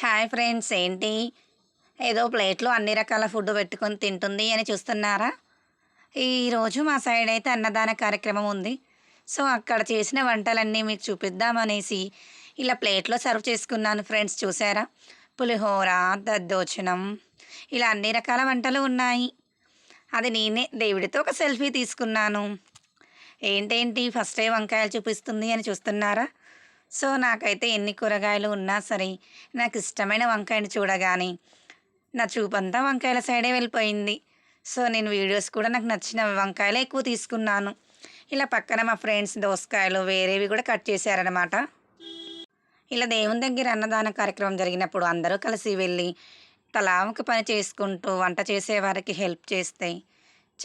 Hi friends ఏంటి? ఏదో ప్లేట్లో అన్ని రకాల ఫుడ్ పెట్టుకొని తింటుంది అని చూస్తున్నారా? ఈరోజు మా సైడ్ అయితే అన్నదాన కార్యక్రమం ఉంది. సో అక్కడ చేసిన వంటలన్నీ మీకు చూపిద్దామనేసి ఇలా ప్లేట్లో సర్వ్ చేసుకున్నాను ఫ్రెండ్స్ చూసారా పులిహోర దద్దోచనం ఇలా అన్ని రకాల వంటలు ఉన్నాయి. అది నేనే దేవుడితో ఒక సెల్ఫీ తీసుకున్నాను. ఏంటేంటి? ఫస్ట్ ఏ వంకాయలు చూపిస్తుంది అని చూస్తున్నారా? సో నాకైతే ఎన్ని కూరగాయలు ఉన్నా సరే నాకు ఇష్టమైన వంకాయని చూడగానే నా చూపంతా వంకాయల సైడే వెళ్ళిపోయింది. సో నేను వీడియోస్ కూడా నాకు నచ్చిన వంకాయలే ఎక్కువ తీసుకున్నాను. ఇలా పక్కన మా ఫ్రెండ్స్ దోసకాయలు వేరేవి కూడా కట్ చేశారనమాట ఇలా దేవుని దగ్గర అన్నదాన కార్యక్రమం జరిగినప్పుడు అందరూ కలిసి వెళ్ళి తలా ఒక పని చేసుకుంటూ వంట చేసేవారికి హెల్ప్ చేస్తే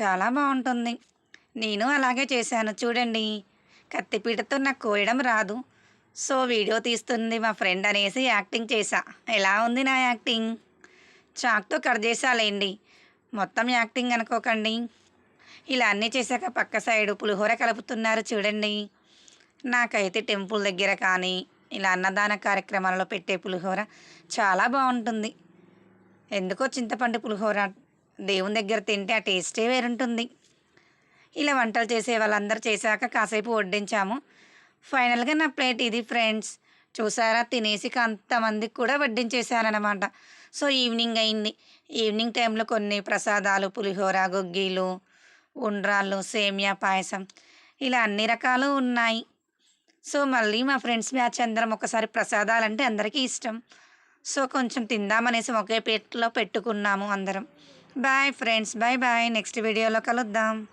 చాలా బాగుంటుంది. నేను అలాగే చేశాను. చూడండి కత్తిపీటతో నాకు కోయడం రాదు. సో వీడియో తీస్తుంది మా ఫ్రెండ్ అనేసి యాక్టింగ్ చేశా. ఎలా ఉంది నా యాక్టింగ్? చాక్తో కట్ చేసాలేండి మొత్తం యాక్టింగ్ అనుకోకండి. ఇలా అన్నీ చేశాక పక్క సైడు పులిహోర కలుపుతున్నారు చూడండి. నాకైతే టెంపుల్ దగ్గర కానీ ఇలా అన్నదాన కార్యక్రమాలలో పెట్టే పులిహోర చాలా బాగుంటుంది. ఎందుకో చింతపండు పులిహోర దేవుని దగ్గర తింటే ఆ టేస్టే వేరుంటుంది. ఇలా వంటలు చేసే వాళ్ళందరూ చేశాక కాసేపు వడ్డించాము. ఫైనల్గా నా ప్లేట్ ఇది ఫ్రెండ్స్. చూసారా? తినేసి అంతమందికి కూడా వడ్డించేసానమాట సో ఈవినింగ్ అయింది. ఈవినింగ్ టైంలో కొన్ని ప్రసాదాలు పులిహోర గొగ్గీలు ఉండ్రాళ్ళు సేమియా పాయసం ఇలా అన్ని రకాలు ఉన్నాయి. సో మళ్ళీ మా ఫ్రెండ్స్ మ్యాచ్ అందరం ఒకసారి ప్రసాదాలు అంటే అందరికీ ఇష్టం. సో కొంచెం తిందామనేసి ఒకే ప్లేట్లో పెట్టుకున్నాము అందరం. Bye friends. Bye bye. Next వీడియోలో కలుద్దాం.